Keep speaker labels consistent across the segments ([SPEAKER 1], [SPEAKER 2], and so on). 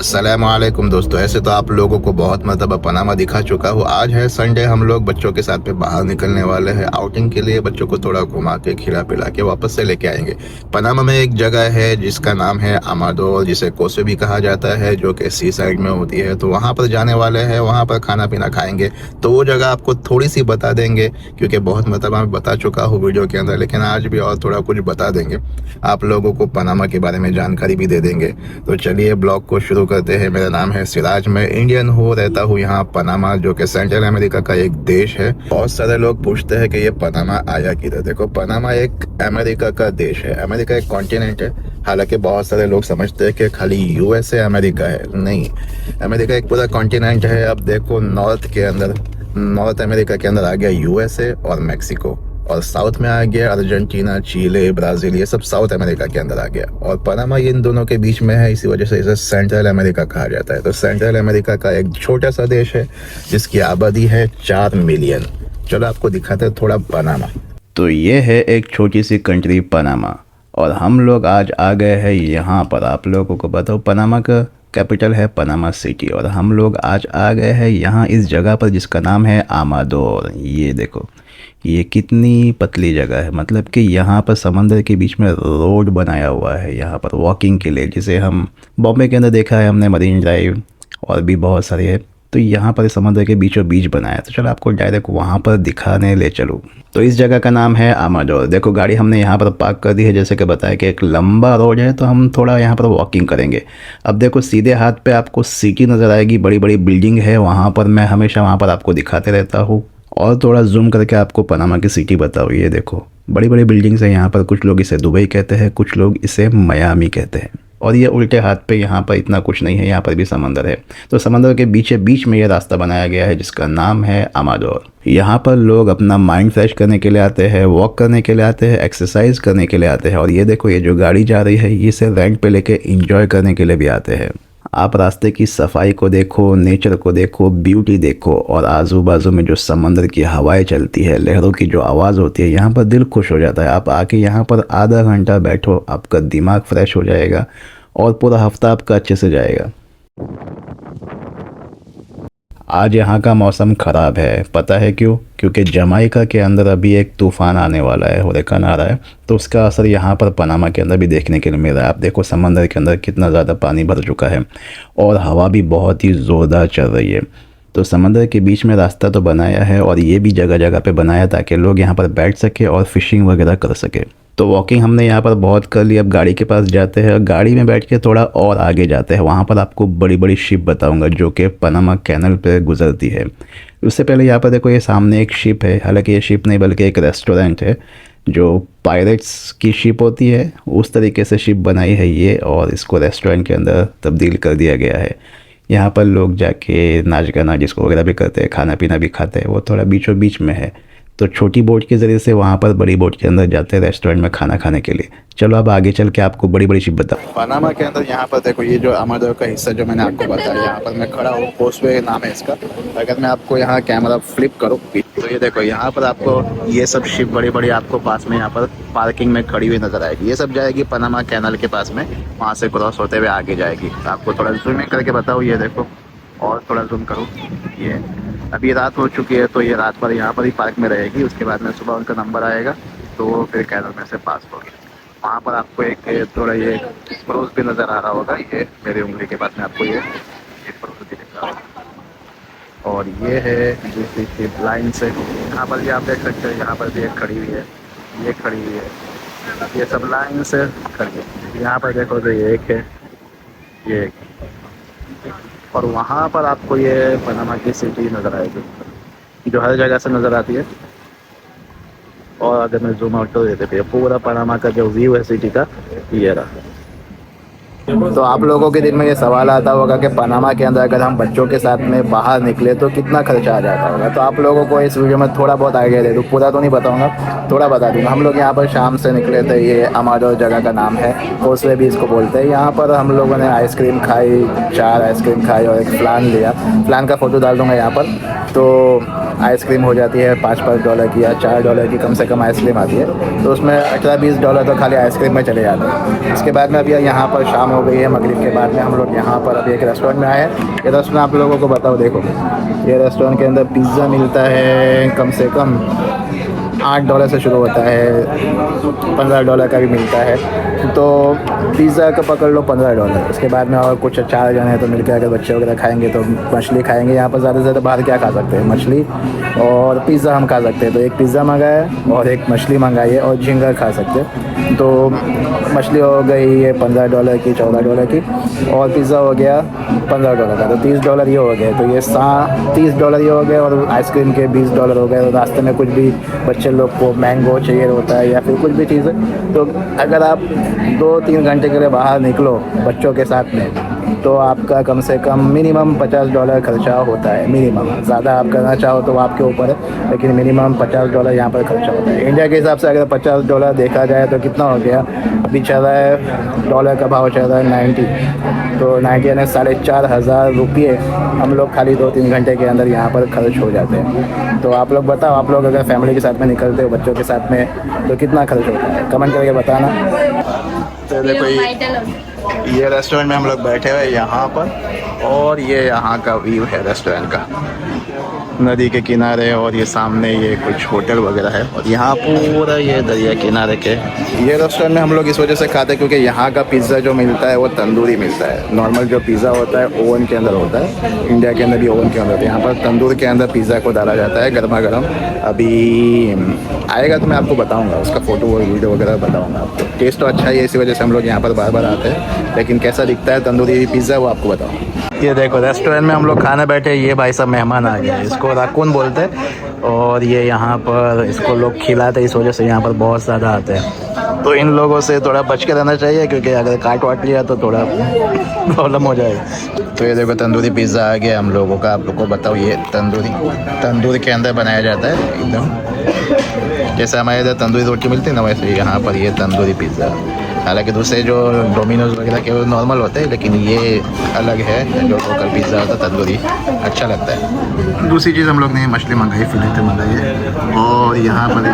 [SPEAKER 1] असलम दोस्तों। ऐसे तो आप लोगों को बहुत मरतबा पनामा दिखा चुका हूँ। आज है संडे हम लोग बच्चों के साथ पे बाहर निकलने वाले हैं। आउटिंग के लिए बच्चों को थोड़ा घुमा के, खिला पिला के वापस से लेके आएँगे। पनामा में एक जगह है, जिसका नाम है अमादोर जिसे कोसे भी कहा जाता है, जो कि सी साइड में होती है। तो वहाँ पर जाने वाले हैं, वहाँ पर खाना पीना खाएँगे। तो वो जगह आपको थोड़ी सी बता देंगे, क्योंकि बहुत मरतबा मैं बता चुका हूँ वीडियो के अंदर, लेकिन आज भी और थोड़ा कुछ बता देंगे। आप लोगों को पनामा के बारे में जानकारी भी दे देंगे। तो चलिए ब्लॉग को शुरू करते हैं। मेरा नाम है सिराज, मैं इंडियन हूँ, रहता हूँ यहाँ पनामा, जो कि सेंट्रल अमेरिका का एक देश है। बहुत सारे लोग पूछते हैं कि ये पनामा आया किधर? देखो, पनामा एक अमेरिका का देश है। अमेरिका एक कॉन्टिनेंट है। हालाँकि बहुत सारे लोग समझते हैं कि खाली यूएसए अमेरिका है। नहीं अमेरिका एक पूरा कॉन्टिनेंट है। अब देखो नॉर्थ के अंदर नॉर्थ अमेरिका के अंदर आ गया यूएसए और मैक्सिको और साउथ में आ गया, अर्जेंटीना, चीले, ब्राज़ील, ये सब साउथ अमेरिका के अंदर आ गया। और पनामा इन दोनों के बीच में है, इसी वजह से इसे सेंट्रल अमेरिका कहा जाता है। तो सेंट्रल अमेरिका का एक छोटा सा देश है, जिसकी आबादी है चार मिलियन। चलो आपको दिखाते हैं थोड़ा पनामा।
[SPEAKER 2] तो ये है एक छोटी सी कंट्री पनामा। और हम लोग आज आ गए हैं यहाँ पर। आप लोगों को बताओ, पनामा का कैपिटल है पनामा सिटी और हम लोग आज आ गए हैं यहाँ इस जगह पर जिसका नाम है आमादोर। ये देखो ये कितनी पतली जगह है। मतलब कि यहाँ पर समंदर के बीच में रोड बनाया हुआ है, यहाँ पर वॉकिंग के लिए, जिसे हम बॉम्बे के अंदर देखा है, हमने मरीन ड्राइव और भी बहुत सारे है। तो यहाँ पर समंदर के बीचों बीच बनाया तो चलो आपको डायरेक्ट वहाँ पर दिखाने ले चलूँ। तो इस जगह का नाम है आमाडोर देखो, गाड़ी हमने यहाँ पर पार्क कर दी है, जैसे कि बताया कि एक लंबा रोड है तो हम थोड़ा यहाँ पर वॉकिंग करेंगे। अब देखो, सीधे हाथ पे आपको सिटी नज़र आएगी बड़ी बड़ी बिल्डिंग है, वहाँ पर मैं हमेशा वहाँ पर आपको दिखाते रहता हूँ। और थोड़ा जूम करके आपको पनामा की सिटी बताओ, ये देखो। बड़ी बड़ी बिल्डिंग्स हैं यहाँ पर, कुछ लोग इसे दुबई कहते हैं, कुछ लोग इसे मयामी कहते हैं। और ये उल्टे हाथ पे यहाँ पर इतना कुछ नहीं है, यहाँ पर भी समंदर है। तो समंदर के बीच बीच में ये रास्ता बनाया गया है, जिसका नाम है अमादोर यहाँ पर लोग अपना माइंड फ्रेश करने के लिए आते हैं वॉक करने के लिए आते हैं एक्सरसाइज करने के लिए आते हैं। और ये देखो, ये जो गाड़ी जा रही है इसे रेंट पे लेके इंजॉय करने के लिए भी आते हैं। आप रास्ते की सफ़ाई को देखो, नेचर को देखो, ब्यूटी देखो और आजू बाजू में जो समंदर की हवाएँ चलती है, लहरों की जो आवाज़ होती है, यहाँ पर दिल खुश हो जाता है। आप आके यहाँ पर आधा घंटा बैठो, आपका दिमाग फ्रेश हो जाएगा और पूरा हफ़्ता आपका अच्छे से जाएगा। आज यहाँ का मौसम ख़राब है। पता है क्यों? क्योंकि जमाइका के अंदर अभी एक तूफ़ान आने वाला है हुरिकन आ रहा है। तो उसका असर यहाँ पर पनामा के अंदर भी देखने के लिए मिल रहा है। आप देखो समंदर के अंदर कितना ज़्यादा पानी भर चुका है और हवा भी बहुत ही ज़ोरदार चल रही है। तो समंदर के बीच में रास्ता तो बनाया है और ये भी जगह जगह पे बनाया ताकि लोग यहाँ पर बैठ सके और फिशिंग वगैरह कर सके। तो वॉकिंग हमने यहाँ पर बहुत कर ली। अब गाड़ी के पास जाते हैं। और गाड़ी में बैठ के थोड़ा और आगे जाते हैं। वहाँ पर आपको बड़ी बड़ी शिप बताऊँगा, जो कि पनामा कैनल पर गुजरती है। उससे पहले यहाँ पर देखो, ये सामने एक शिप है। हालाँकि ये शिप नहीं, बल्कि एक रेस्टोरेंट है, जो पायरेट्स की शिप होती है। उस तरीके से शिप बनाई है ये, और इसको रेस्टोरेंट के अंदर तब्दील कर दिया गया है। यहाँ पर लोग जाके नाच गाना जिसको वगैरह भी करते हैं खाना पीना भी खाते हैं, वो थोड़ा बीचों बीच में है। तो छोटी बोट के ज़रिए से वहाँ पर बड़ी बोट के अंदर जाते हैं रेस्टोरेंट में खाना खाने के लिए। चलो अब आगे चल के आपको बड़ी बड़ी शिप बता
[SPEAKER 1] पनामा के अंदर यहाँ पर देखो, ये जो अमादोर का हिस्सा जो मैंने आपको बताया, यहाँ पर मैं खड़ा हूँ पोस्टवे नाम है इसका। अगर मैं आपको यहाँ कैमरा फ्लिप करूँ तो ये देखो, यहाँ पर आपको ये सब शिप बड़ी बड़ी आपको पास में यहाँ पर पार्किंग में खड़ी हुई नज़र आएगी। ये सब जाएगी पनामा कैनल के पास में, वहाँ से क्रॉस होते हुए आगे जाएगी। आपको थोड़ा जूमिंग करके बताऊँ, ये देखो, और थोड़ा जूम करूँ, ये अभी रात हो चुकी है तो ये रात भर यहाँ पर ही पार्क में रहेगी। उसके बाद में सुबह उनका नंबर आएगा तो फिर कैनल में से पास होगी वहाँ पर आपको एक थोड़ा ये पड़ोस भी नज़र आ रहा होगा, ये मेरी उंगली के पास में आपको ये ये पड़ोस भी दिख रहा होगा। और ये है दूसरी शिप लाइन से। यहाँ पर भी आप देख सकते हैं, यहाँ पर भी एक खड़ी हुई है, ये खड़ी हुई है। ये सब लाइन से खड़ी है। यहाँ पर देखो तो ये एक है, ये एक। और वहाँ पर आपको ये पनामा की सिटी नज़र आएगी, जो हर जगह से नज़र आती है। और अगर मैं जूम आउट कर देते देखिए, पूरा पनामा का जो व्यू है सिटी का, ये रहा। तो आप लोगों के दिल में ये सवाल आता होगा कि पनामा के अंदर अगर हम बच्चों के साथ में बाहर निकले तो कितना खर्चा आ जाता होगा? तो आप लोगों को इस वीडियो में थोड़ा बहुत आइडिया दे दूँ। पूरा तो नहीं बताऊँगा, थोड़ा बता दूँगा। हम लोग यहाँ पर शाम से निकले थे, ये अमाडोर जगह का नाम है कोसवे भी इसको बोलते हैं। यहाँ पर हम लोगों ने आइसक्रीम खाई, चार आइसक्रीम खाई और एक प्लान लिया। प्लान का फ़ोटो डाल दूँगा यहाँ पर। तो आइसक्रीम हो जाती है पाँच पाँच डॉलर की या चार डॉलर की, कम से कम आइसक्रीम आती है। तो उसमें अठारह बीस डॉलर तो खाली आइसक्रीम में चले जाते हैं। इसके बाद में अभी यहाँ पर शाम हो गई है मगरिब के बाद में हम लोग यहाँ पर अभी एक रेस्टोरेंट में आए हैं। ये रेस्टोरेंट आप लोगों को बताओ, देखो। ये रेस्टोरेंट के अंदर पिज़्ज़ा मिलता है, कम से कम आठ डॉलर से शुरू होता है, पंद्रह डॉलर का भी मिलता है। तो पिज़्ज़ा का पकड़ लो, पंद्रह डॉलर उसके बाद में और कुछ चार जने हैं तो मिलकर अगर बच्चे वगैरह खाएँगे तो मछली खाएँगे। यहाँ पर ज़्यादा से ज़्यादा बाहर क्या खा सकते हैं? मछली और पिज़्ज़ा हम खा सकते हैं। तो एक पिज़्ज़ा मंगाया और एक मछली मंगाई है और झींगा खा सकते हैं। तो मछली हो गई है पंद्रह डॉलर की, चौदह डॉलर की और पिज़्ज़ा हो गया पंद्रह डॉलर का। तो तीस डॉलर ये हो गए। तो ये सा, तीस डॉलर ये हो गए और आइसक्रीम के बीस डॉलर हो गए। तो रास्ते में कुछ भी बच्चे लोग को मैंगो चाहिए होता है या फिर कुछ भी चीज़। है तो अगर आप दो तीन घंटे के लिए बाहर निकलो बच्चों के साथ में तो आपका कम से कम मिनिमम पचास डॉलर खर्चा होता है मिनिमम ज़्यादा आप करना चाहो तो आपके ऊपर है, लेकिन मिनिमम पचास डॉलर यहाँ पर खर्चा होता है। इंडिया के हिसाब से अगर पचास डॉलर देखा जाए तो कितना हो गया? अभी चल रहा है डॉलर का भाव चल रहा है नाइन्टी तो नाइन्टी यानी साढ़े चार हज़ार रुपये हम लोग खाली दो तीन घंटे के अंदर यहाँ पर खर्च हो जाते हैं। तो आप लोग बताओ, आप लोग अगर फैमिली के साथ में निकलते हो, बच्चों के साथ में तो कितना खर्च होता है? कमेंट करके बताना। तो देखो ये रेस्टोरेंट में हम लोग बैठे हुए यहाँ पर। और ये यहाँ का व्यू है रेस्टोरेंट का। नदी के किनारे और ये सामने ये कुछ होटल वगैरह है। और यहाँ पूरा ये दरिया किनारे के। ये रेस्टोरेंट में हम लोग इस वजह से खाते हैं क्योंकि यहाँ का पिज़्ज़ा जो मिलता है वो तंदूरी मिलता है। नॉर्मल जो पिज़्ज़ा होता है, ओवन के अंदर होता है। इंडिया के अंदर भी ओवन के अंदर होता है। यहाँ पर तंदूर के अंदर पिज़्ज़ा को डाला जाता है गर्मा गर्म अभी आएगा तो मैं आपको बताऊँगा, उसका फ़ोटो और वीडियो वगैरह बताऊँगा आपको। टेस्ट तो अच्छा ही है इसी वजह से हम लोग यहाँ पर बार बार आते हैं। लेकिन कैसा दिखता है तंदूरी पिज़्ज़ा वो आपको बताओ। ये देखो रेस्टोरेंट में हम लोग खाने बैठे ये भाई सब मेहमान आ गए इसको राकून बोलते हैं और ये यहाँ पर इसको लोग खिलाते इस वजह से यहाँ पर बहुत ज़्यादा आते हैं। तो इन लोगों से थोड़ा बच के रहना चाहिए क्योंकि अगर काट वाट लिया तो थोड़ा प्रॉब्लम हो जाएगी। तो ये देखो तंदूरी पिज़्ज़ा आ गया हम लोगों का। आप लोग को बताओ ये तंदूरी तंदूर के अंदर बनाया जाता है एकदम। जैसे हमारे इधर तंदूरी रोटी मिलती है ना वैसे यहाँ पर ये तंदूरी पिज़्ज़ा हालाँकि दूसरे जो डोमिनोज वगैरह के वो नॉर्मल होते हैं, लेकिन ये अलग है, जो लोकल पिज़्ज़ा होता है, तंदूरी अच्छा लगता है। दूसरी चीज़ हम लोग ने मछली मंगाई फिलेट मंगाई है। और यहाँ पर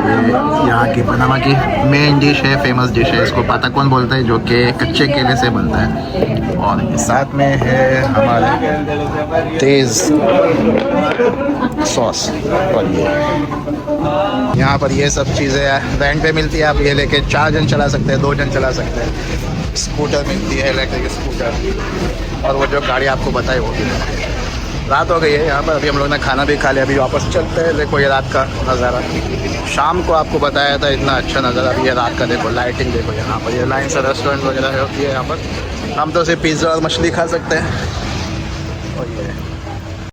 [SPEAKER 1] यहाँ की पनामा की मेन डिश है फ़ेमस डिश है, इसको पाता कौन बोलता है, जो कि कच्चे केले से बनता है। और साथ में है हमारे तेज़ सॉस और ये यहाँ पर ये सब चीज़ें रेंट पे मिलती है, आप ये लेके चार जन चला सकते हैं, दो जन चला सकते हैं। स्कूटर मिलती है इलेक्ट्रिक स्कूटर और वो जो गाड़ी आपको बताई वो भी रात हो गई है यहाँ पर, अभी हम लोग ने खाना भी खा लिया, अभी वापस चलते हैं। देखो ये रात का नज़ारा। शाम को आपको बताया था इतना अच्छा नज़ारा। अभी ये रात का देखो लाइटिंग देखो यहाँ पर। ये लाइन से रेस्टोरेंट वगैरह होती है यहाँ पर। हम तो सिर्फ़ पिज़्ज़ा और मछली खा सकते हैं।